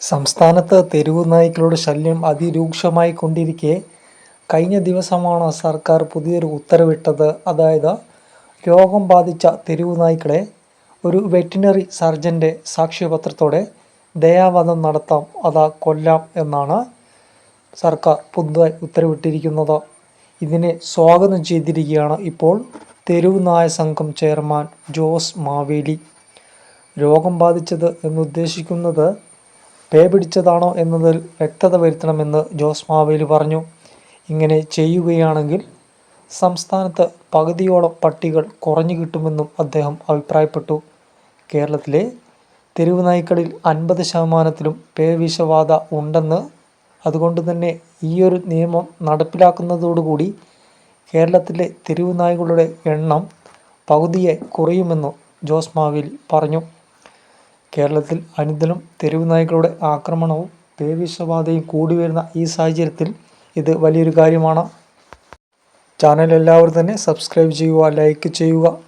സംസ്ഥാനത്ത് തെരുവു നായ്ക്കളുടെ ശല്യം അതിരൂക്ഷമായി കൊണ്ടിരിക്കെ കഴിഞ്ഞ ദിവസമാണ് സർക്കാർ പുതിയൊരു ഉത്തരവിട്ടത്. അതായത് രോഗം ബാധിച്ച തെരുവു നായ്ക്കളെ ഒരു വെറ്റിനറി സർജന്റെ സാക്ഷ്യപത്രത്തോടെ ദയാവധം നടത്താം അതാ കൊല്ലാം എന്നാണ് സർക്കാർ പുതുതായി ഉത്തരവിട്ടിരിക്കുന്നത്. ഇതിനെ സ്വാഗതം ചെയ്തിരിക്കുകയാണ് ഇപ്പോൾ തെരുവു നായ സംഘം ചെയർമാൻ ജോസ് മാവേലി. രോഗം ബാധിച്ചത് എന്നുദ്ദേശിക്കുന്നത് പേ പിടിച്ചതാണോ എന്നതിൽ വ്യക്തത വരുത്തണമെന്ന് ജോസ് മാവേലി പറഞ്ഞു. ഇങ്ങനെ ചെയ്യുകയാണെങ്കിൽ സംസ്ഥാനത്ത് പകുതിയോളം പട്ടികൾ കുറഞ്ഞു കിട്ടുമെന്നും അദ്ദേഹം അഭിപ്രായപ്പെട്ടു. കേരളത്തിലെ തെരുവ് നായ്ക്കളിൽ അൻപത് ശതമാനത്തിലും പേ വിഷബാധ ഉണ്ടെന്ന് അതുകൊണ്ട് തന്നെ ഈയൊരു നിയമം നടപ്പിലാക്കുന്നതോടുകൂടി കേരളത്തിലെ തെരുവ് നായ്ക്കളുടെ എണ്ണം പകുതിയെ കുറയുമെന്നും ജോസ് മാവേലി പറഞ്ഞു. കേരളത്തിൽ അനുദിനം തെരുവ് നായ്ക്കളുടെ ആക്രമണവും പേവിഷബാധയും കൂടി വരുന്ന ഈ സാഹചര്യത്തിൽ ഇത് വലിയൊരു കാര്യമാണ്. ചാനൽ എല്ലാവരും തന്നെ സബ്സ്ക്രൈബ് ചെയ്യുക ലൈക്ക് ചെയ്യുക.